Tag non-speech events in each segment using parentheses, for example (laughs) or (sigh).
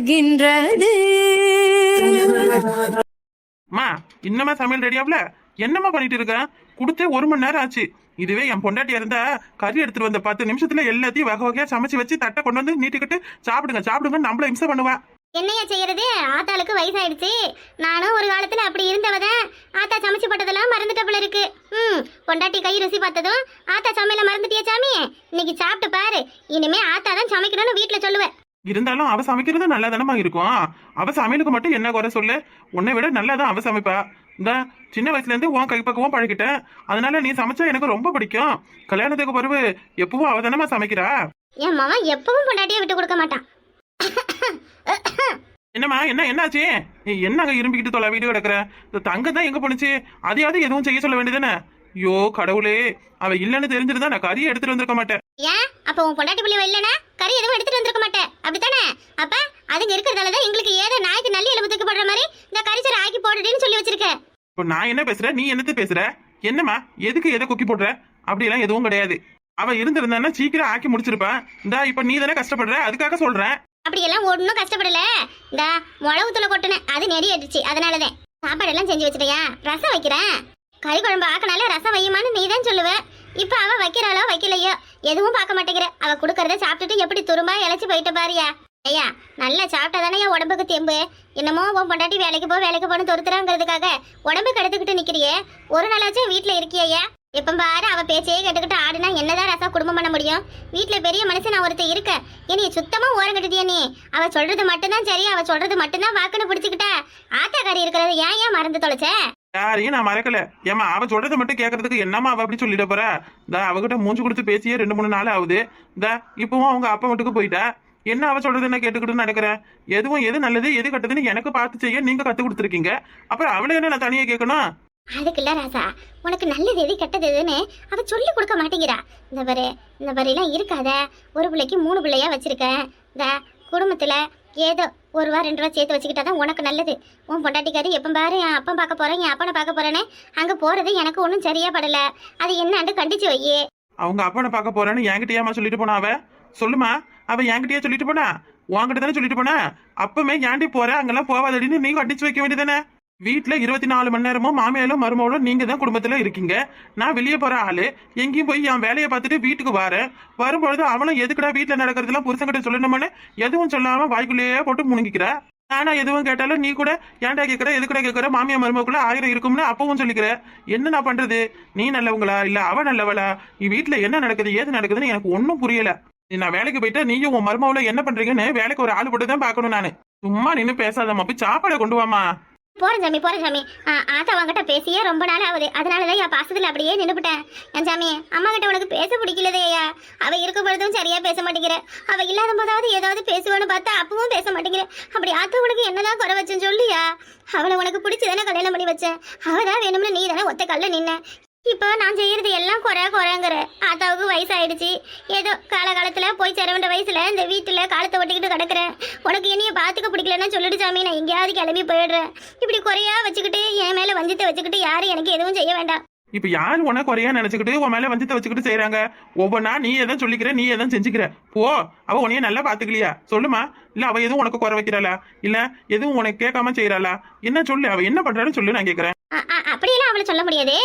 மலர்கின்றது அம்மா இன்னமா சமையல் ரெடியாவல என்னம்மா பண்ணிட்டு இருக்க? கொடுத்தே ஒரு மணி நேரம் ஆச்சு. இதுவே என் பொண்டாட்டியா இருந்தா கறி எடுத்துட்டு வந்த பத்து நிமிஷத்துல எல்லாத்தையும் வகை வகையா சமைச்சு வச்சு தட்டை கொண்டு வந்து நீட்டிக்கிட்டு சாப்பிடுங்க சாப்பிடுங்க நம்மள இம்சை பண்ணுவா. என்னையா செய்யறது? ஆத்தாளுக்கு வயசாயிடுச்சு. நானும் ஒரு காலத்துல அப்படி இருந்தவதான். ஆத்தா சமைச்சு போட்டதெல்லாம் மறந்துட்ட போல இருக்கு. ம் பொண்டாட்டி கை ருசி பார்த்ததும் ஆத்தா சமையல மறந்துட்டியா சாமி. இன்னைக்கு சாப்பிட்டு பாரு. இனிமே ஆத்தா தான் சமைக்கணும்னு வீட்டுல சொல்லுவேன் இருந்தாலும் அவ சமைக்கிறது நல்லா தானமா இருக்கும் அவ சமையலுக்கு மட்டும் என்ன குறை சொல்லு? உன்னை விட நல்லா தான் அவ சமைப்பா. இந்த சின்ன வயசுல இருந்து உன் கைப்பக்குவம் பழகிட்டேன் அதனால நீ சமைச்சா எனக்கு ரொம்ப பிடிக்கும். கல்யாணத்துக்கு பிறகு எப்பவும் அவ தானமா சமைக்கிறா? என் மாமன் எப்பவும் பொண்டாட்டியை விட்டு கொடுக்க மாட்டான். என்னம்மா என்ன என்னாச்சு? நீ என்னங்க இரும்பிக்கிட்டு தொலை வீடு கிடக்குற? இந்த தங்க தான் எங்க போனுச்சு அதையாவது எதுவும் செய்ய சொல்ல வேண்டியதானே ஐயோ கடவுளே. அவ இல்லைன்னு தெரிஞ்சிருந்தா நான் கறியை எடுத்துட்டு வந்திருக்க மாட்டேன். ஏன்? அப்ப உன் பொண்டாட்டி பிள்ளை இல்லைனா கறி எதுவும் எடுத்துட்டு வந்திருக்க மாட்டேன் அப்படித்தானே? அப்ப அதுங்க இருக்கிறதால தான் எங்களுக்கு ஏதோ நாய்க்கு நல்லி எலும்பு தூக்கி போடுற மாதிரி இந்த கறிச்சரை ஆக்கி போடுறேன்னு சொல்லி வச்சிருக்கேன் இப்போ நான் என்ன பேசுறேன் நீ என்னத்த பேசுற? என்னம்மா? எதுக்கு எதை கொக்கி போடுற? அப்படியெல்லாம் எதுவும் கிடையாது. அவ இருந்திருந்தான்னா சீக்கிரம் ஆக்கி முடிச்சிருப்பா இந்தா இப்ப நீ தானே கஷ்டப்படுற? அதுக்காக சொல்றேன். அப்படியெல்லாம் ஒன்றும் கஷ்டப்படல. இந்த மிளகு தூளை கொட்டினேன் அது நெடி ஆயிடுச்சு. அதனாலதான் சாப்பாடு எல்லாம் செஞ்சு வச்சிட்டியா? ரசம் வைக்கிறேன். கறி குழம்பு ஆக்கினால ரசம் வையுமான்னு நீ தான் சொல்லுவ. இப்ப அவ வைக்கிறாளோ வைக்கலையோ எதுவும் பார்க்க மாட்டேங்கிற. அவ கொடுக்கறத சாப்பிட்டுட்டு எப்படி துரும்பா இழைச்சி போயிட்டு பாரியா. ஐயா நல்லா சாப்பிட்டா தானே உடம்புக்கு தெம்பு. என்னமோ உன் பொண்டாட்டி வேலைக்கு போ வேலைக்கு போன துருத்துறாங்கிறதுக்காக உடம்பு கெடுத்துக்கிட்டு நிக்கிறியே. ஒரு நாளாச்சும் வீட்டுல இருக்கியா எப்ப பாரு அவ பேச்சையே கேட்டுக்கிட்டு ஆடுனா என்னதான் ரசா குடும்பம் பண்ண முடியும்? வீட்டில் பெரிய மனுஷன் நான் ஒருத்தன் இருக்க. என்னைய சுத்தமா ஓரம் கட்டுதியா நீ. அவ சொல்றது மட்டும்தான் சரி அவ சொல்றது மட்டும்தான் வாக்குன்னு பிடிச்சுக்கிட்ட. ஆத்தாக்காரி இருக்கிறது ஏன் ஏன் மறந்து தொலைச்ச? யாரையும் நான் மறக்கல. ஏமா அவ சொல்றதை மட்டும் கேட்கறதுக்கு என்னம்மா அவ அப்படி சொல்லிட போறா? இந்த அவகிட்ட மூஞ்சி கொடுத்து பேசியே ரெண்டு மூணு நாள் ஆகுது. இந்த இப்பவும் அவங்க அப்பா வீட்டுக்கு போயிட்டா? என்ன அவ சொல்றது என்ன கேட்டுக்கிட்டு நடக்கிறேன் எதுவும் எது நல்லது எது கட்டதுன்னு எனக்கு பார்த்து செய்ய நீங்க கத்து கொடுத்துருக்கீங்க. அப்புறம் அவளை என்ன நான் தனியா கேட்கணும்? அதுக்கு இல்ல ராசா உனக்கு நல்லது எது கெட்டது எதுன்னு அவ சொல்லி கொடுக்க மாட்டேங்கிறா. இந்த பாரு இந்த எல்லாம் இருக்காத. ஒரு பிள்ளைக்கு மூணு பிள்ளையா வச்சிருக்க இந்த குடும்பத்துல ஏதோ ஒரு ரூபா ரெண்டு ரூபா சேர்த்து வச்சுக்கிட்டா தான் உனக்கு நல்லது. உன் பொண்டாட்டிக்காரி எப்போ பாரு என் அப்பன் பார்க்க போறேன் என் அப்பனை பார்க்க போறேன்னு அங்க போறது எனக்கு ஒன்றும் சரியா படல. அது என்னான்னு கண்டிச்சு வையே. அவங்க அப்பனை பார்க்க போறேன்னு என்கிட்டயாமா சொல்லிட்டு போனா அவ? சொல்லுமா அவ என்கிட்டயே சொல்லிட்டு போனா? உன்கிட்ட தானே சொல்லிட்டு போனா? அப்பமே ஏன்டி போற? அங்கெல்லாம் போவாதடின்னு நீ கண்டிச்சு வைக்க வேண்டியதானே வீட்டுல இருபத்தி நாலு மணி நேரமும் மாமியாலும் மருமகளும் நீங்க தான் குடும்பத்துல இருக்கீங்க. நான் வெளியே போற ஆளு. எங்கேயும் போய் என் வேலையை பார்த்துட்டு வீட்டுக்கு வரேன். வரும்பொழுது அவனும் எதுக்குடா வீட்டுல நடக்கிறதுலாம் புருஷன்கிட்ட சொல்லணுமான்னு எதுவும் சொல்லாம வாய்க்குள்ளேயே போட்டு முணுங்கிக்கிற. நானா எதுவும் கேட்டாலும் நீ கூட ஏன்டா கேட்கற எதுக்குடா கேட்கற மாமியா மருமக்குள்ள ஆயிரம் இருக்கும்னு அப்பவும் சொல்லிக்கிற. என்ன நான் பண்றது? நீ நல்லவங்களா? இல்ல அவ நல்லவளா? நீ வீட்டுல என்ன நடக்குது ஏது நடக்குதுன்னு எனக்கு ஒன்றும் புரியல. நான் வேலைக்கு போயிட்டா நீயும் உன் மருமவுல என்ன பண்றீங்கன்னு வேலைக்கு ஒரு ஆள் போட்டு தான் பார்க்கணும் நானு. சும்மா நின்று பேசாதம்மா போய் சாப்பாடை கொண்டு வாமா போறேன் சாமி போறேன் சாமி. ஆத்தா அவங்ககிட்ட பேசியே ரொம்ப நாள் ஆகுது. அதனாலதான் என் பாசத்தில் அப்படியே நின்றுபிட்டேன் என் சாமி அம்மா கிட்ட உனக்கு பேச பிடிக்கலதே ஐயா. அவ இருக்கும் பொழுதும் சரியா பேச மாட்டேங்கிற. அவ இல்லாத போதாவது ஏதாவது பேசுவான்னு பார்த்தா அப்பவும் பேச மாட்டேங்கிற. அப்படி ஆத்தா உனக்கு என்னதான் குறை வச்சேன்னு சொல்லியா? அவளை உனக்கு பிடிச்சதானே கல்யாணம் பண்ணி வச்சேன். அவதான் வேணும்னு நீ தானே ஒத்த கல்ல நின்ன. இப்போ நான் செய்யறது எல்லாம் குறை குறைங்கிற. ஆத்தாவுக்கு வயசாயிடுச்சு. ஏதோ காலகாலத்துல போய் சேர வயசில் வயசுல இந்த வீட்டுல காலத்தை ஒட்டிக்கிட்டு கிடக்குறேன். உனக்கு என்னைய பாத்துக்க பிடிக்கலன்னா சொல்லிட்டு சாமி நான் எங்கேயாவது கிளம்பி போயிடுறேன். இப்படி குறையா வச்சுக்கிட்டு என் மேல வஞ்சத்தை வச்சுக்கிட்டு யாரும் எனக்கு எதுவும் செய்ய வேண்டாம். இப்ப யார் உன குறையா நினைச்சுக்கிட்டு உன் மேல வந்து வச்சுக்கிட்டு செய்யறாங்க ஒவ்வொன்னா நீ எதுவும் சொல்லிக்கிற நீ எதுவும் செஞ்சுக்கிற? போ அவ உன்னைய நல்லா பாத்துக்கலையா? சொல்லுமா. இல்ல அவ எதுவும் உனக்கு குறை வைக்கிறாளா? இல்ல எதுவும் உனக்கு கேட்காம செய்யறாளா என்ன சொல்லு அவ என்ன பண்றான்னு சொல்லு நான் கேக்குறேன். அப்படி எல்லாம் அப்படியெல்லாம் அவளை சொல்ல முடியாது.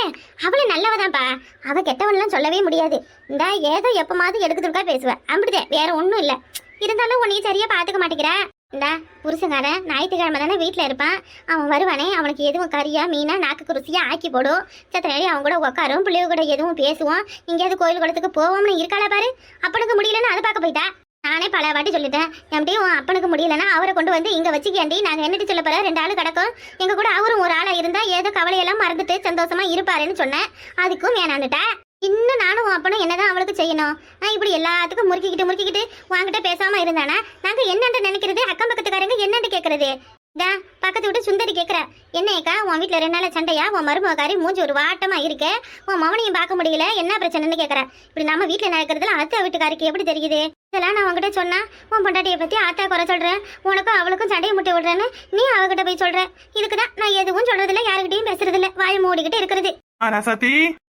அவளை நல்லவதான்ப்பா. அவ கெட்டவன்லாம் சொல்லவே முடியாது. இந்த ஏதோ எப்பமாவது எடுக்கிறதுக்கா பேசுவேன் அப்படிதான் வேற ஒன்றும் இல்லை. இருந்தாலும் உன்னைய சரியா பாத்துக்க மாட்டேங்கிற. இந்த புருஷங்காரன் ஞாயிற்றுக்கிழமை தானே வீட்டில் இருப்பான். அவன் வருவானே அவனுக்கு எதுவும் கறியா மீனா நாக்கு ருசியாக ஆக்கி போடும் சத்த நேரம் அவன் கூட உட்காரும் பிள்ளைய கூட எதுவும் பேசுவோம். எங்கேயாவது கோயில் குளத்துக்கு போவோம்னு இருக்காளா பாரு. அப்பனுக்கு முடியலன்னு அதை பார்க்க போயிட்டா. நானே பல வாட்டி சொல்லிட்டேன். எம்டி உன் அப்பனுக்கு முடியலன்னா அவரை கொண்டு வந்து இங்கே வச்சுக்கேண்டி நாங்கள் என்னட்டு சொல்ல போற ரெண்டு ஆள் கிடக்கும். எங்கள் கூட அவரும் ஒரு ஆளாக இருந்தால் ஏதோ கவலையெல்லாம் மறந்துட்டு சந்தோஷமாக இருப்பாருன்னு சொன்னேன். அதுக்கும் வேணாண்டுட்டா இன்னும் நானும் அப்பனும் என்னதான் அவளுக்கு செய்யணும்? நான் இப்படி எல்லாத்துக்கும் முறுக்கிக்கிட்டு முறுக்கிக்கிட்டு உன்கிட்ட பேசாம இருந்தானா? நாங்க என்னன்னு நினைக்கிறது? அக்கம் பக்கத்துக்காரங்க என்னன்னு கேக்குறது? தா பக்கத்து விட்டு சுந்தரி கேக்குற. என்னக்கா உன் வீட்ல ரெண்டு நாள் சண்டையா? உன் மருமகாரி மூஞ்சி ஒரு வாட்டமா இருக்க? உன் மவனையும் பார்க்க முடியல? என்ன பிரச்சனைன்னு கேக்குற. இப்படி நம்ம வீட்டில் நடக்கிறதுல அத்தை வீட்டுக்காருக்கு எப்படி தெரியுது? இதெல்லாம் நான் உன்கிட்ட சொன்னா உன் பொண்டாட்டியை பத்தி ஆத்தா குறை சொல்றேன் உனக்கும் அவளுக்கும் சண்டையை முட்டை விடுறேன்னு நீ அவகிட்ட போய் சொல்ற. இதுக்குதான் நான் எதுவும் சொல்றதில்ல யாருக்கிட்டையும் பேசுறதில்ல. வாய் மூடிக்கிட்டு இருக்கிறது. ஆ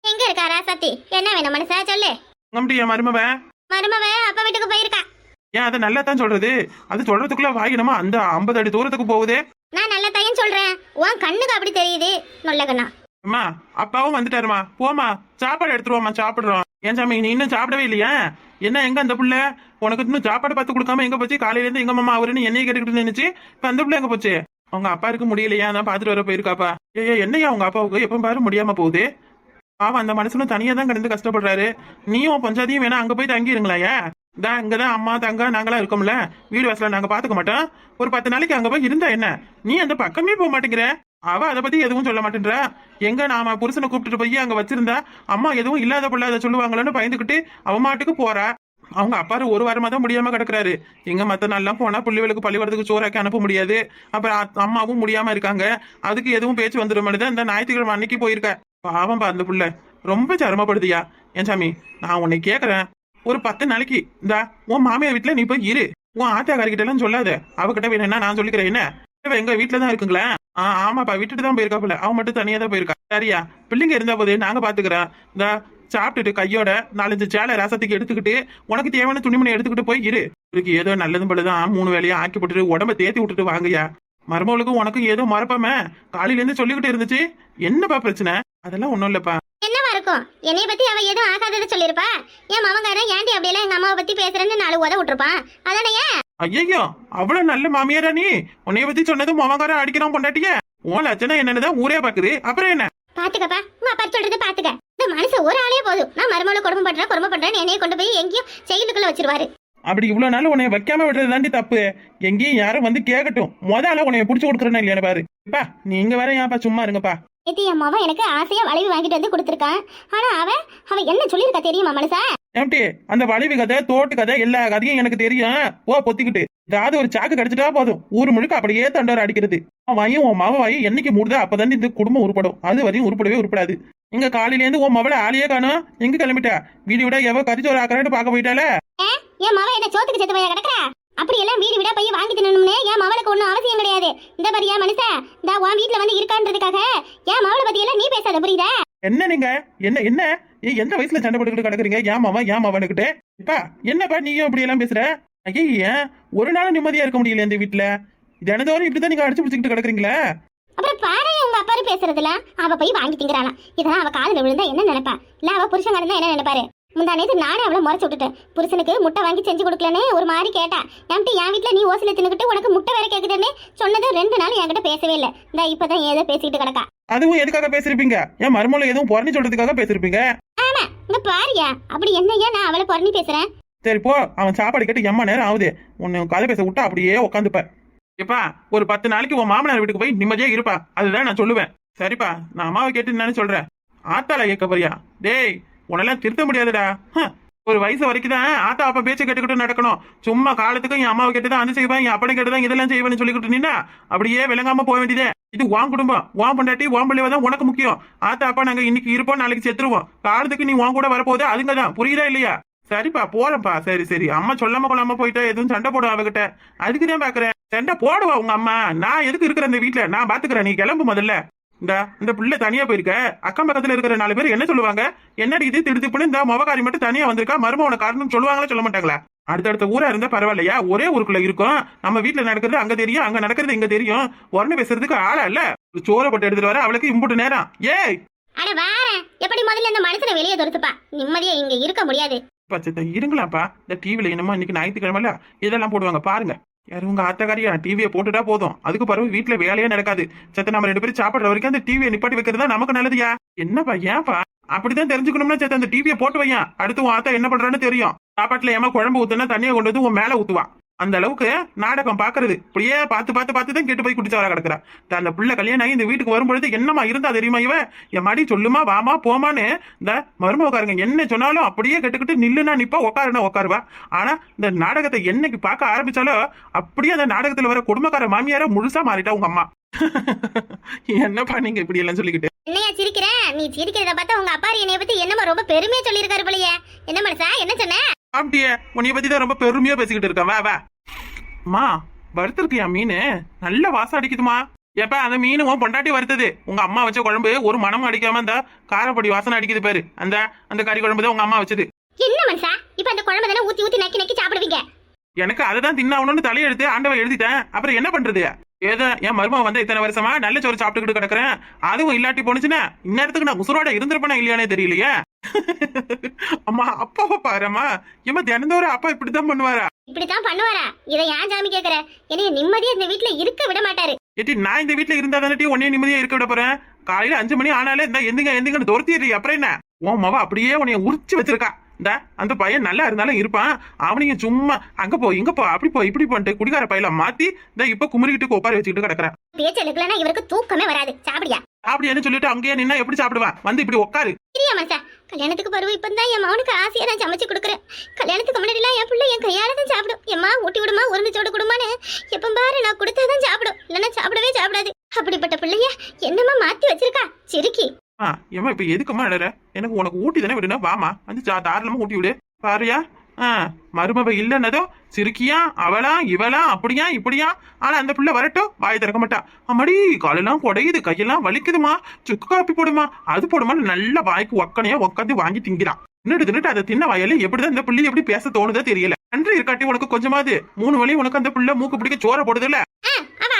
எங்க இருக்கா ராசாத்தி என்ன வேணும் மனுஷா சொல்லு. நம்முடைய மருமவன் மருமவ? அப்பா வீட்டுக்கு போயிருக்கா. ஏன் அதை நல்லா தான் சொல்றது? அது சொல்றதுக்குள்ள வாங்கினமா அந்த ஐம்பது அடி தூரத்துக்கு போகுதே? நான் நல்ல பையன் சொல்றேன். உன் கண்ணுக்கு அப்படி தெரியுது நொல்லகண்ணா அம்மா அப்பாவும் வந்துட்டாருமா. போமா சாப்பாடு எடுத்துருவோம்மா சாப்பிடுறோம். ஏன் சாமி நீ இன்னும் சாப்பிடவே இல்லையா? என்ன எங்க அந்த புள்ள? உனக்கு இன்னும் சாப்பாடு பார்த்து கொடுக்காம எங்க போச்சு? காலையில இருந்து எங்க மாமா அவருன்னு என்னைய கேட்டுக்கிட்டு நினைச்சு இப்ப அந்த புள்ள எங்க போச்சு? அவங்க அப்பா இருக்க முடியலையா? அதான் பாத்துட்டு வர போயிருக்காப்பா. ஏ என்னையா உங்க அப்பாவுக்கு? எப்ப பாரு முடியாம போகுது. பாவம் அந்த மனுஷனும் தனியா தான் கிடந்து கஷ்டப்படுறாரு. நீயும் பஞ்சாதியும் வேணா அங்க போய் தங்கிருங்களாயா இதா இங்கதான் அம்மா தங்க நாங்களாம் இருக்கோம்ல. வீடு வாசல நாங்க பாத்துக்க மாட்டோம். ஒரு பத்து நாளைக்கு அங்க போய் இருந்தா என்ன? நீ அந்த பக்கமே போக மாட்டேங்கிற. அவ அதை பத்தி எதுவும் சொல்ல மாட்டேன்றா? எங்க நாம புருஷனை கூப்பிட்டுட்டு போய் அங்க வச்சிருந்தா அம்மா எதுவும் இல்லாத பிள்ளை அதை சொல்லுவாங்களோன்னு பயந்துகிட்டு அவ மாட்டுக்கு போறா. அவங்க அப்பாரு ஒரு வாரமா தான் முடியாம கிடக்குறாரு. எங்க மத்த நாள்லாம் போனா பிள்ளைகளுக்கு பள்ளிக்கூடத்துக்கு சோறாக்கி அனுப்ப முடியாது. அப்புறம் அம்மாவும் முடியாம இருக்காங்க. அதுக்கு எதுவும் பேச்சு வந்துடும் தான் இந்த ஞாயிற்றுக்கிழமை அன்னைக்கு போயிருக்க. பாவம் பா அந்த புள்ள. ரொம்ப சிரமப்படுதியா. ஏன் சாமி நான் உன்னை கேக்குறேன். ஒரு பத்து நாளைக்கு இந்தா உன் மாமியார் வீட்டுல நீ போய் இரு. உன் ஆத்தாக்காரிக்கிட்ட எல்லாம் சொல்லாத. அவகிட்ட வேணும்னா நான் சொல்லிக்கிறேன். என்ன? இவ எங்க வீட்டுல தான் இருக்குங்களா? ஆ ஆமாப்பா விட்டுட்டு தான் போயிருக்காப்புல. அவன் மட்டும் தனியா தான் போயிருக்கா. சரியா? பிள்ளைங்க இருந்தா போது நாங்க பாத்துக்கிறோம். இந்த சாப்பிட்டுட்டு கையோட நாலஞ்சு சேலை ரசத்துக்கு எடுத்துக்கிட்டு உனக்கு தேவையான துணிமணி எடுத்துக்கிட்டு போய் இரு. இருக்கு ஏதோ நல்லதும் போலதான் மூணு வேலையா ஆக்கி போட்டுட்டு உடம்ப தேத்தி விட்டுட்டு வாங்கயா மருமகளுக்கும் உனக்கும் ஏதோ மறப்பாம? காலையில இருந்து சொல்லிக்கிட்டு இருந்துச்சு. என்னப்பா பிரச்சனை? அதெல்லாம் ஒண்ணும் இல்லப்பா. என்னவா இருக்கும்? என்னைய பத்தி அவ எதுவும் ஆகாததை சொல்லிருப்பா என் மவங்காரன் ஏன்டி அப்படியெல்லாம் எங்க அம்மாவை பத்தி பேசுறேன்னு நாலு உத விட்டுருப்பான்? அதானே? ஐயோ அவ்வளவு நல்ல மாமியாரா நீ? உன்னைய பத்தி சொன்னதும் மவங்காரன் அடிக்கிறான் பொண்டாட்டிய? உன் லட்சணம் என்னன்னுதான் ஊரே பாக்குது. அப்புறம் என்ன? பாத்துக்கப்பா. உங்க அப்பா சொல்றது பாத்துக்க. இந்த மனுஷன் ஒரு ஆளே போதும். நான் மருமகளை குடும்பம் பண்றேன் குடும்பம் பண்றேன்னு என்னைய கொண்டு போய் எங்கேயும் செயலுக்குள்ள வச்சிருவாரு. அப்படி இவ்வளவு நாள் உன்னை வைக்காம விடுறது தாண்டி தப்பு. எங்கேயும் யாரும் வந்து கேட்கட்டும் முதல்ல உன்னை புடிச்சு கொடுக்குறேன்னு இல்லையா பாரு. பா நீங்க வேற ஏன்ப்பா சும்மா இருங்கப்பா. நேத்து மவன் எனக்கு ஆசையா வளைவு வாங்கிட்டு வந்து கொடுத்துருக்கான். ஆனா அவன் அவன் என்ன சொல்லியிருக்கா தெரியுமா மனுஷா ஏம்டி அந்த வளைவு கதை தோட்டு கதை எல்லா கதையும் எனக்கு தெரியும். ஓ பொத்திக்கிட்டு. ஏதாவது ஒரு சாக்கு கிடைச்சிட்டா போதும். ஊர் முழுக்க அப்படியே தண்டோர அடிக்கிறது. உன் வாயும் உன் மவ வாயும் என்னைக்கு மூடுதோ அப்பதான் இந்த குடும்பம் உருப்படும். அது வரையும் உருப்படவே உருப்படாது. இங்க காலையில இருந்து உன் மவளை ஆளையே காணோம். எங்க கிளம்பிட்டா? வீடு விட எவ கரிச்சோறு ஆக்கறான்னு பார்க்க போயிட்டால என் மவன் என்ன சோத்துக்கு செத்து போய் கிடக்குறா? அப்படி எல்லாம் வீடு விட போய் வாங்கி தின்னணும்னு என் மவளுக்கு ஒன்றும் அவசியம் கிடையாது. இந்த மாதிரியா மனுஷா இந்த உன் வீட்டுல வந்து இருக்கான்றதுக்காக என் மவளை பத்தி எல்லாம் நீ பேசாத புரியுதா? என்ன நீங்க? என்ன என்ன? எந்த வயசுல சண்டை போட்டுக்கிட்டு கிடக்குறீங்க? ஏன் மாவன் ஏன் மாவனுக்கிட்ட? இப்பா என்னப்பா நீயும் இப்படி எல்லாம் பேசுற? ஐயா ஒரு நாள் நிம்மதியா இருக்க முடியல இந்த வீட்டுல தினந்தோறும் இப்படிதான் நீங்க அடிச்சு பிடிச்சிக்கிட்டு கிடக்குறீங்களா? அப்புறம் பாரு உங்க அப்பாரு பேசுறதுல. அவ போய் வாங்கி திங்கிறாளாம். இதெல்லாம் அவ காதுல விழுந்தா என்ன நினைப்பா? இல்ல அவ புருஷன் இருந்தா என்ன நினைப்பாரு? முந்தா நேத்து நானே அவளை முறைச்சு விட்டுட்டேன் புருஷனுக்கு முட்டை வாங்கி செஞ்சு கொடுக்கலன்னு ஒரு மாதிரி கேட்டா. என்கிட்ட என் வீட்டுல நீ ஓசில தின்னுக்கிட்டு உனக்கு முட்டை வேற கேக்குதுன்னு சொன்னது ரெண்டு நாள் என்கிட்ட பேசவே இல்லை. இந்த இப்பதான் ஏதோ பேசிக்கிட்டு கிடக்கா. அதுவும் எதுக்காக பேசிருப்பீங்க? ஏன் மருமலை எதுவும் பொறணி சொல்றதுக்காக பேசிருப்பீங்க? ஆமா இங்க பாரியா அப்படி என்னையா நான் அவளை பொறணி பேசுறேன்? சரி போ. அவன் சாப்பாடு கேட்டு எம்மா நேரம் ஆகுது. உன்னை கதை பேச விட்டா அப்படியே உட்காந்துப்ப எப்பா ஒரு பத்து நாளைக்கு உன் மாமனார் வீட்டுக்கு போய் நிம்மதியே இருப்பா. அதுதான் நான் சொல்லுவேன். சரிப்பா நான் அம்மாவை கேட்டு என்னன்னு சொல்றேன். ஆத்தால கேட்க போறியா? டேய் உன்னெல்லாம் திருத்த முடியாதுடா. ஒரு வயசு வரைக்கும் தான் ஆத்தா அப்பா பேச்சை கேட்டுக்கிட்டு நடக்கணும். சும்மா காலத்துக்கும் என் அம்மாவை கேட்டு தான் அது செய்வேன் என் அப்பனை கேட்டு தான் இதெல்லாம் செய்வேன்னு சொல்லிக்கிட்டு நின்னா அப்படியே விளங்காம போக வேண்டியதே. இது உன் குடும்பம். உன் பொண்டாட்டி உன் பிள்ளைவ தான் உனக்கு முக்கியம். ஆத்தா அப்பா நாங்க இன்னைக்கு இருப்போம் நாளைக்கு செத்துருவோம். காலத்துக்கு நீ உன் கூட வரப்போகுது அதுங்க தான் புரியுதா இல்லையா? சரிப்பா போறேன்ப்பா. சரி சரி. அம்மா சொல்லாம கொள்ளாம போயிட்டா எதுவும் சண்டை போடும் அவகிட்ட? அதுக்கு தான் பாக்குறேன். சண்டை போடுவா உங்க அம்மா. நான் எதுக்கு இருக்கிற இந்த வீட்டுல நான் பாத்துக்கிறேன். நீ கிளம்பு முதல்ல. இந்த இந்த பிள்ளை தனியா போயிருக்க. அக்கம் பக்கத்துல இருக்கிற நாலு பேர் என்ன சொல்லுவாங்க? என்னடி இது? திடுத்துப்புன்னு இந்த முகக்காரி மட்டும் தனியா வந்திருக்கா? மருமவன காரணம் சொல்லுவாங்களா சொல்ல மாட்டாங்களா? அடுத்தடுத்த ஊரா இருந்தா பரவாயில்லையா? ஒரே ஊருக்குள்ள இருக்கும். நம்ம வீட்டுல நடக்கிறது அங்க தெரியும் அங்க நடக்கிறது இங்க தெரியும். உடனே பேசுறதுக்கு ஆளா இல்ல. ஒரு சோறை போட்டு எடுத்துட்டு வர அவளுக்கு இம்புட்டு நேரம். ஏய்! அட வேற எப்படி முதல்ல இந்த மனுஷனை வெளியே துரத்துப்பா? நிம்மதியா இங்க இருக்க முடியாது. பச்சத்தை இருங்களாப்பா. இந்த டிவியில் என்னமோ இன்னைக்கு ஞாயிற்றுக்கிழமைல இதெல்லாம் போடுவாங்க. பாருங்க. யார் உங்க ஆத்தக்காரியா? டிவியை போட்டுட்டா போதும். அதுக்கு பிறகு வீட்டுல வேலையே நடக்காது. சத்த நம்ம ரெண்டு பேரும் சாப்பிடுற வரைக்கும் அந்த டிவியை நிப்பாட்டி வைக்கிறது தான் நமக்கு நல்லதுயா? என்னப்பா ஏன்ப்பா அப்படிதான் தெரிஞ்சுக்கணும்னா சத்த அந்த டிவியை போட்டு வையன். அடுத்து உன் ஆத்தா என்ன பண்றான்னு தெரியும். சாப்பாட்டுல ஏமா குழம்பு ஊத்துனா தண்ணியை கொண்டு வந்து உன் மேல ஊத்துவா. அந்த அளவுக்கு நாடகம் பாக்குறது. இப்படியே பார்த்து பார்த்து பார்த்து தான் கெட்டு போய் குடிச்சவரா கிடக்குறா. அந்த பிள்ளை கல்யாணம் ஆகி இந்த வீட்டுக்கு வரும்பொழுது என்னமா இருந்தா தெரியுமா இவ? என் மாடி சொல்லுமா வாமா போமான்னு இந்த மருமகாரங்க என்ன சொன்னாலும் அப்படியே கெட்டுக்கிட்டு நில்லுனா நிப்பா உட்காருனா உட்காருவா ஆனா இந்த நாடகத்தை என்னைக்கு பார்க்க ஆரம்பிச்சாலோ அப்படியே அந்த நாடகத்துல வர குடும்பக்கார மாமியார முழுசா மாறிட்டா உங்க அம்மா. (laughs) என்னப்பா நீங்க இப்படி எல்லாம் சொல்லிக்கிட்டு? என்னையா சிரிக்கிறேன் நீ சிரிக்கிறத பார்த்தா உங்க அப்பா என்னைய பத்தி என்னமா ரொம்ப பெருமையா சொல்லியிருக்காரு போலயே. என்னமா அப்படியே உன்னைய பத்தி தான் ரொம்ப பெருமையா பேசிக்கிட்டு இருக்கேன். வா வா. வறுத்திருக்கியா மீன்? நல்ல வாசம் அடிக்குதுமா. எப்ப அந்த மீன் உன் பொண்டாட்டி வறுத்தது. உங்க அம்மா வச்ச குழம்பு ஒரு மனம் அடிக்காம அந்த காரப்பொடி வாசனை அடிக்குது பாரு. அந்த அந்த கறி குழம்பு தான் உங்க அம்மா வச்சது. என்ன மனுஷா? இப்ப அந்த குழம்பு தானே ஊத்தி ஊத்தி நக்கி நக்கி சாப்பிடுவீங்க? எனக்கு அதை தான் தின்னாகணும்னு தலையெழுத்து ஆண்டவன் எழுதிட்டேன். அப்புறம் என்ன பண்றது? ஏதோ என் மருமகன் வந்து இத்தனை வருஷமா நல்ல சோறு சாப்பிட்டுக்கிட்டு கிடக்குறேன். அதுவும் இல்லாட்டி போனுச்சுன்னா இந்நேரத்துக்கு நான் உசுரோட இருந்திருப்பேனா இல்லையானே தெரியலையே. அம்மா அப்பாவை பாரும்மா. ஏமா தினந்தோறும் அப்பா இப்படித்தான் பண்ணுவாரா? இப்படித்தான் பண்ணுவாரா? இதை ஏன் சாமி கேக்குற? என்னைய நிம்மதியா இந்த வீட்டுல இருக்க விட மாட்டாரு. ஏட்டி நான் இந்த வீட்ல இருந்தா தானே உன்னைய நிம்மதியா இருக்க விட போறேன்? காலையில அஞ்சு மணி ஆனாலே இந்த எந்திங்க எந்திங்கன்னு துரத்திடுறீ அப்புறம் என்ன? உன் மவ அப்படியே உன்னைய உரிச்சு வச்சிருக்கா. இந்த அந்த பையன் நல்லா இருந்தாலும் இருப்பான். அவனையும் சும்மா அங்க போ இங்க போ அப்படி போ இப்படி பண்ணிட்டு குடிகார பையில மாத்தி இந்த இப்ப குமுறிக்கிட்டு உட்கார வச்சுக்கிட்டு கிடக்குறேன். பேச்சு எடுக்கலன்னா இவருக்கு தூக்கமே வராது. சாப்பிடியா? அப்படியான்னு சொல்லிட்டு அங்கேயே நின்னா எப்படி சாப்பிடுவேன்? வந்து இப்படி உட்காரு. சரியா கல்யாணத்துக்கு பருவம் இப்பதான் என் மகனுக்கு ஆசையா நான் சமைச்சு கொடுக்குறேன். கல்யாணத்துக்கு முன்னாடிலாம் என் பிள்ளை என் கையால தான் சாப்பிடும். எம்மா ஊட்டி விடுமா உருந்து சோடு கொடுமான்னு எப்ப பாரு நான் கொடுத்தாதான் சாப்பிடும். இல்லைன்னா சாப்பிடவே சாப்பிடாது. அப்படிப்பட்ட பிள்ளைய என்னம்மா மாத்தி வச்சிருக்கா? சிரிக்கி. ஆ ஏமா இப்ப எதுக்குமா இடற எனக்கு உனக்கு ஊட்டி தானே விடுனா வாமா வந்து ஜா- தாராளமா ஊட்டி விடு. பாருயா? ஆ மருமவ இல்லைன்னதோ சிரிக்கியா அவளா இவளா அப்படியா இப்படியா? ஆனா அந்த பிள்ளை வரட்டும். வாய் திறக்க மாட்டா. அம்மாடி காலெல்லாம் குடையுது கையெல்லாம் வலிக்குதுமா. சுக்கு காப்பி போடுமா. அது போடுமா நல்ல வாய்க்கு ஒக்கனையா உட்காந்து வாங்கி திங்கிறான் நின்னுட்டு தின்னுட்டு அதை தின்ன வாயில எப்படிதான் இந்த பிள்ளை எப்படி பேச தோணுதோ தெரியல. நன்றி இருக்காட்டி உனக்கு கொஞ்சமாவது. மூணு வழி உனக்கு அந்த பிள்ளை மூக்கு பிடிக்க சோற போடுதுல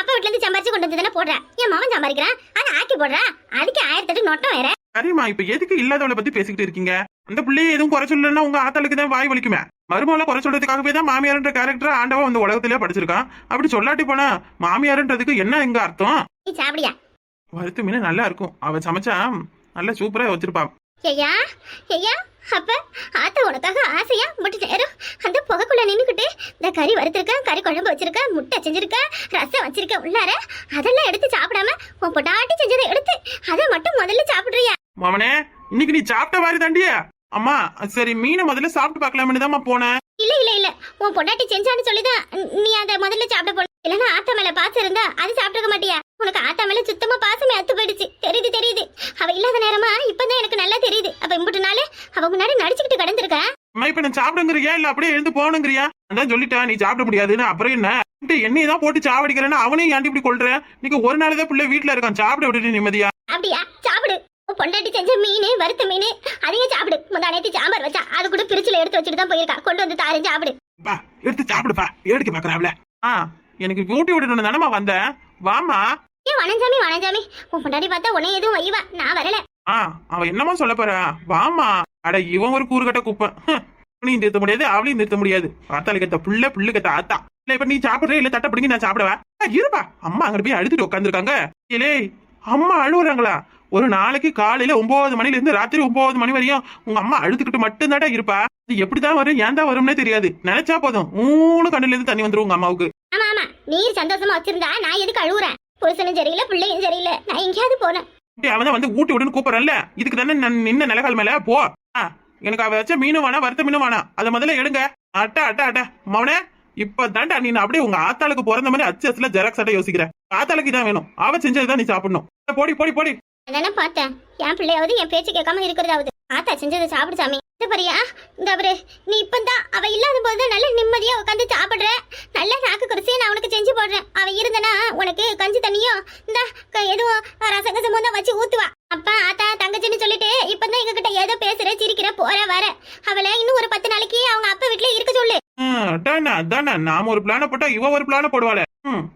அப்பா வீட்ல இருந்து சம்பாரிச்சு கொண்டு வந்து தானே போடுறா. என் மாமன் சம்பாதிக்கிறான் அதை ஆக்கி போடுறா. அதுக்கு ஆயிரத்தெட்டு நொட்டம் வேற. சரிம்மா இப்ப எதுக்கு இல்லாதவளை பத்தி பேசிக்கிட்டு இருக்கீங்க? அந்த பிள்ளைய எதுவும் குறை சொல்லலன்னா உங்க ஆத்தாளுக்கு தான் வாய் வலிக்குமே. மருமகளை குறை சொல்றதுக்காகவே தான் மாமியார்ன்ற கேரக்டர் ஆண்டவன் அந்த உலகத்திலே படிச்சிருக்கான். அப்படி சொல்லாட்டி போனா மாமியார்ன்றதுக்கு என்ன எங்க அர்த்தம்? நீ சாப்பிடியா? வறுத்து மீன் நல்லா இருக்கும். அவ சமைச்சா நல்லா சூப்பரா வச்சிருப்பா ஐயா ஐயா அப்ப ஆத்தா உனக்காக ஆசையா மட்டும் நேரம் அந்த புகைக்குள்ள நின்னுக்கிட்டு இந்த கறி வறுத்திருக்கேன் கறி குழம்பு வச்சிருக்கேன் முட்டை செஞ்சிருக்கேன் ரசம் வச்சிருக்கேன் உள்ளார அதெல்லாம் எடுத்து சாப்பிடாம உன் பொட்டாட்டி செஞ்சதை எடுத்து அதை மட்டும் முதல்ல சாப்பிடுறியா? மாமனே இன்னைக்கு நீ சாப்பிட்ட மாதிரி தாண்டியா. அம்மா சரி மீனை முதல்ல சாப்பிட்டு பார்க்கலாம்னு தான்மா போனேன். இல்ல இல்ல இல்ல. உன் பொண்டாட்டி செஞ்சான்னு சொல்லிதான் ந- அதை முதல்ல சாப்பிட போன. இல்லனா ஆத்தா மேல பாசம் இருந்தா அது சாப்பிட்டுக்க மாட்டியா? உனக்கு ஆத்தா மேல சுத்தமா பாசமே அத்து போயிடுச்சு. தெரியுது தெரியுது. அவ இல்லாத நேரமா இப்பதான் எனக்கு நல்லா தெரியுது. அப்ப இம்புட்டு அவ முன்னாடி நடிச்சுக்கிட்டு கடந்திருக்க? அம்மா இப்ப நான் சாப்பிடுங்கிறியா? இல்ல அப்படியே எழுந்து போகணுங்கிறியா? அதான் சொல்லிட்டேன் நீ சாப்பிட முடியாதுன்னு. அப்புறம் என்ன? என்னைய தான் போட்டு சாவடிக்கிறேன்னா அவனையும் ஏன்டி இப்படி கொள்ற நீங்க ஒரு நாள் தான் பிள்ளை வீட்டுல இருக்கான். சாப்பிட விட்டுட்டு நிம்மதியா? அப்படியா? சாப்பிடு. பொண்டாட்டி செஞ்ச மீன் வறுத்த மீன் அதையும் சாப்பிடு. முந்தா நேத்து சாம்பார் வச்சா அது கூட பிரிச்சுல எடுத்து வச்சுட்டு தான் போயிருக்கா. கொண்டு வந்து தாரேன் சாப்பிடு. பா எடுத்து சாப்பிடுப்பா. வேடிக்கை பாக்குறாப்ல. ஆ எனக்கு ஊட்டி விடணும் தானமா வந்தேன். வாமா ஏன் வனஞ்சாமி வனஞ்சாமி. உன் பொண்டாட்டி பார்த்தா உன்னை எதுவும் வைவா. நான் வரல. ஆ அவ என்னமா சொல்ல போறா. வாமா அட இவன் ஒரு கூறுகட்ட குப்பை. நீ நிறுத்த முடியாது அவளையும் நிறுத்த முடியாது. ஆத்தாளுக்கு கத்த புள்ள புள்ளுக்கு கத்த ஆத்தா. இல்ல இப்ப நீ சாப்பிடுற இல்ல தட்டை பிடிங்கி நான் சாப்பிடுவேன் இருப்பா. அம்மா அங்க போய் அழுதுட்டு உட்காந்துருக்காங்க ஏலே அம்மா அழுகுறாங்களா ஒரு நாளைக்கு காலையில ஒன்பது மணில இருந்து ராத்திரி ஒன்பது மணி வரையும் உங்க அம்மா அழுதுகிட்டு மட்டும்தாடா இருப்பா. இது எப்படிதான் வரும் ஏன் தான் வரும்னே தெரியாது. நினைச்சா போதும். மூணு கண்ணுல இருந்து தண்ணி வந்துரும் உங்க அம்மாவுக்கு. ஆமா ஆமா. நீர் சந்தோஷமா வச்சிருந்தா நான் எதுக்கு அழுவுறேன்? புருஷனும் சரியில்லை பிள்ளையும் சரியில்லை. நான் எங்கேயாவது போனேன். அவன் தான் வந்து ஊட்டி விடுன்னு கூப்பிடறல்ல இதுக்கு தானே நான் நின்ன நிலகால் மேல? போ. எனக்கு அவ வச்ச மீனும் வேணாம் வறுத்த மீனும் வேணாம். அதை முதல்ல எடுங்க. அட்டா அட்டா அட்டா மவனே இப்ப தாண்டா நீ அப்படியே உங்க ஆத்தாளுக்கு பிறந்த மாதிரி அச்சு அச்சுல ஜெராக்ஸ் அட்டை யோசிக்கிறேன். ஆத்தாளுக்கு தான் வேணும். அவ செஞ்சதுதான் நீ சாப்பிடணும். போடி போடி போடி. அதானே பார்த்தேன். என் பிள்ளையாவது என் பேச்சு கேட்காம இருக்கிறதாவது. ஆத்தா செஞ்சதை சாப்பிடு சாமி. இது பாரியா இந்த அவரு நீ இப்பந்தான் அவ இல்லாத போது நல்ல நிம்மதியா உட்காந்து சாப்பிடுற. நல்ல நாக்கு குறைச்சி நான் உனக்கு செஞ்சு போடுறேன். அவ இருந்தனா உனக்கு கஞ்சி தண்ணியும் இந்த எதுவும் ரசங்க தான் வச்சு ஊத்துவா. அப்பா ஆத்தா தங்கச்சின்னு சொல்லிட்டு இப்பதான் எங்க கிட்ட ஏதோ பேசுற சிரிக்கிற போற வர. அவளை இன்னும் ஒரு பத்து நாளைக்கு அவங்க அப்பா வீட்டுல இருக்க சொல்லு. நாம ஒரு பிளான போட்டா இவ ஒரு பிளான போடுவாளே.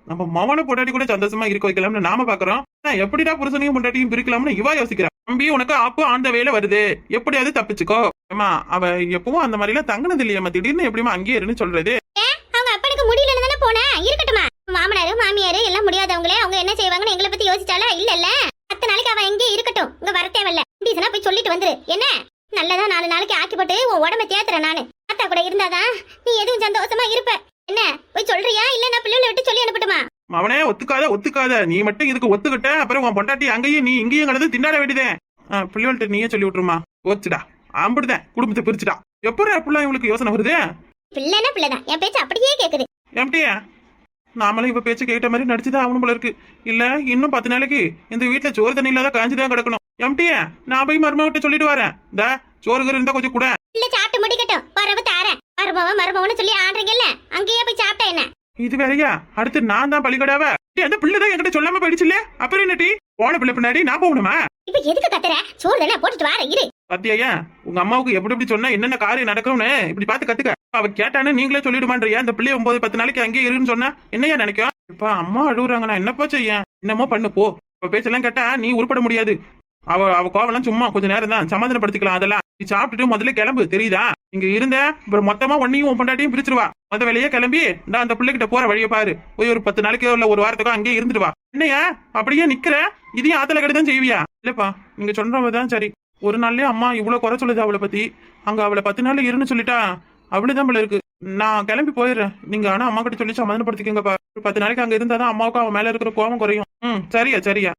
நம்ம மவனை பொண்டாட்டி கூட சந்தோஷமா இருக்க வைக்கலாம்னு நாம பாக்குறோம். எப்படிடா புருஷனையும் பொண்டாட்டியும் பிரிக்கலாம்னு இவா யோசிக்கிறா. தம்பி உனக்கு அப்போ அந்த வேலை வருது. எப்படியாவது தப்பிச்சுக்கோ. ஏமா அவ எப்பவும் அந்த மாதிரி எல்லாம் தங்கினது இல்லையம்மா. திடீர்னு எப்படிமா அங்கேயே இருன்னு சொல்றது? அவங்க அப்பனுக்கு முடியலன்னு தானே போனேன் இருக்கட்டுமா மாமனாரு மாமியாரு எல்லாம் முடியாதவங்களே அவங்க என்ன செய்வாங்கன்னு எங்களை பத்தி யோசிச்சாலா இல்ல இல்ல அத்தனை நாளைக்கு அவ எங்கேயே இருக்கட்டும். இங்க வர தேவையில்ல. டீசனா போய் சொல்லிட்டு வந்துரு. என்ன? நல்லதா நாலு நாளைக்கு ஆக்கி போட்டு உன் உடம்ப தேத்துறேன் நானு. அத்தா கூட இருந்தாதான் நீ எதுவும் சந்தோஷமா இருப்ப. என்ன போய் சொல்றியா? இல்ல நான் பிள்ளைகளை விட்டு சொல்லி அனுப்பட்டுமா? அவனே ஒத்துக்காத ஒத்துக்காத. நீ மட்டும் இதுக்கு ஒத்துக்கிட்ட அப்புறம் உன் பொண்டாட்டி அங்கேயும் நீ இங்கேயும் கிடந்து திண்டாட வேண்டியதே. பிள்ளைகள்ட்ட நீயே சொல்லி விட்டுருமா? ஓச்சுடா ஆம்பிடுதேன் குடும்பத்தை பிரிச்சுடா. எப்படி அப்படிலாம் இவளுக்கு யோசனை வருது? பிள்ளைனா பிள்ளைதான். என் பேச்சு அப்படியே கேக்குது. ஏம்டியா நாமளும் இப்ப பேச்சு கேட்ட மாதிரி நடிச்சுதான் ஆகணும் போல இருக்கு. இல்ல இன்னும் பத்து நாளைக்கு இந்த வீட்டுல சோறு தண்ணி இல்லாத காஞ்சுதான் கிடக்கணும். எம்டியா நான் போய் மருமகிட்ட சொல்லிட்டு வரேன். இந்த சோறு இருந்தா கொஞ்சம் கூட. இல்ல சாப்பிட்டு முடிக்கட்டும். வரவு தாரேன். மருமவ மருமவன்னு சொல்லி ஆடுறீங்கல்ல அங்கேயே போய் சாப்பிட்டா என்ன? இது வேறயா? அடுத்து நான் தான் பள்ளிக்கடாவ அந்த பிள்ளை தான் என்கிட்ட சொல்லாம போயிடுச்சுல்ல? அப்புறம் என்ன டீ போன பிள்ளை பின்னாடி நான் போகணுமா? இப்ப எதுக்கு கத்துற? சோறு தானே போட்டுட்டு வார இரு. சத்தியா ஏன்? உங்க அம்மாவுக்கு எப்படி எப்படி சொன்னா என்னென்ன காரியம் நடக்கும்னு? இப்படி பார்த்து கத்துக்க. அவ கேட்டானே நீங்களே சொல்லிடுமான்றியா? இந்த பிள்ளை ஒன்பது பத்து நாளைக்கு அங்கேயே இருன்னு சொன்னா என்னையா நினைக்கும்? இப்ப அம்மா அழுகுறாங்க நான் என்னப்பா செய்ய? என்னமோ பண்ணு போ. இப்ப பேச்செல்லாம் கேட்டா நீ உருப்பட முடியாது. அவ அவ கோவம்லாம் சும்மா கொஞ்ச நேரம் தான். சமாதானப்படுத்திக்கலாம் அதெல்லாம். நீ சாப்பிட்டுட்டு முதல்ல கிளம்பு தெரியுதா? இங்க இருந்த அப்புறம் மொத்தமா ஒன்னையும் உன் பொண்டாட்டியும் பிரிச்சிருவா. மொத்த வேலையே கிளம்பி நான் அந்த பிள்ளைகிட்ட போற வழியை பாரு. போய் ஒரு பத்து நாளைக்கோ இல்ல ஒரு வாரத்துக்கோ அங்கேயே இருந்துட்டு வா. என்னையா அப்படியே நிக்கிற? இதையும் ஆத்தல கடைதான் செய்வியா? இல்லப்பா நீங்க சொல்றவதான் சரி. ஒரு நாள்லயே அம்மா இவ்வளவு குறை சொல்லுது அவளை பத்தி. அங்க அவளை பத்து நாள் இருன்னு சொல்லிட்டா அவளுதான் போல இருக்கு. நான் கிளம்பி போயிடுறேன். நீங்க ஆனா அம்மா கிட்ட சொல்லி சமாதானப்படுத்திக்கோங்கப்பா. ஒரு பத்து நாளைக்கு அங்க இருந்தாதான் அம்மாவுக்கு அவன் மேல இருக்கிற கோவம் குறையும். ம் சரியா சரியா.